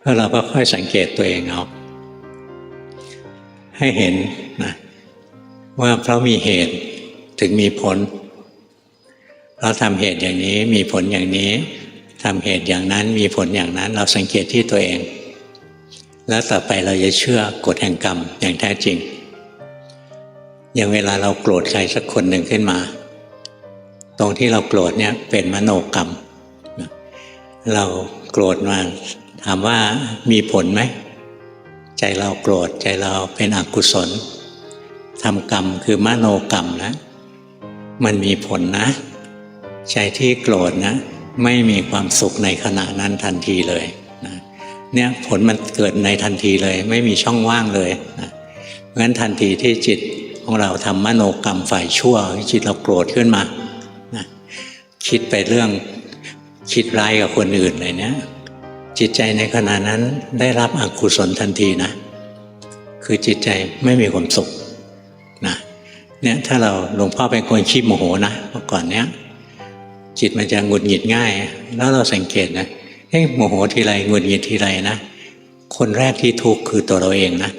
แล้วเราก็ค่อยสังเกตตัวเองเอาให้เห็นนะว่าเพราะมีเหตุถึงมีผล เราทำเหตุอย่างนี้มีผลอย่างนี้ทำเหตุอย่างนั้นมีผลอย่างนั้น เราสังเกตที่ตัวเอง แล้วต่อไปเราจะเชื่อกฎแห่งกรรมอย่างแท้จริง อย่างเวลาเราโกรธใครสักคนหนึ่งขึ้นมา ตรงที่เราโกรธเนี่ยเป็นมโนกรรม เรา โกรธมาถามว่ามีผลไหม ใจเราโกรธใจเราเป็นอกุศลทำกรรมคือมโนกรรมนะ มันมีผลนะ ใจที่โกรธนะ ไม่มีความสุขในขณะนั้นทันทีเลยนะเนี่ยผลมันเกิดในทันทีเลย ไม่มีช่องว่างเลยนะเพราะฉะนั้นทันทีที่จิตของเราทำมโนกรรมฝ่ายชั่วจิตเราโกรธขึ้นมานะคิดไปเรื่อง คิดร้ายกับคนอื่นเลยเนี่ยจิตใจในขณะนั้นได้รับอกุศลทันทีนะ คือจิตใจไม่มีความสุขนะเนี่ยถ้าเราหลวงพ่อเป็นคนขี้โมโหนะเมื่อก่อนเนี้ยจิตมันจะหงุดหงิดง่าย แล้วเราสังเกตนะเฮ้ยโมโหทีไรหงุดหงิดทีไรนะคนแรกที่ทุกข์คือตัวเราเองนะ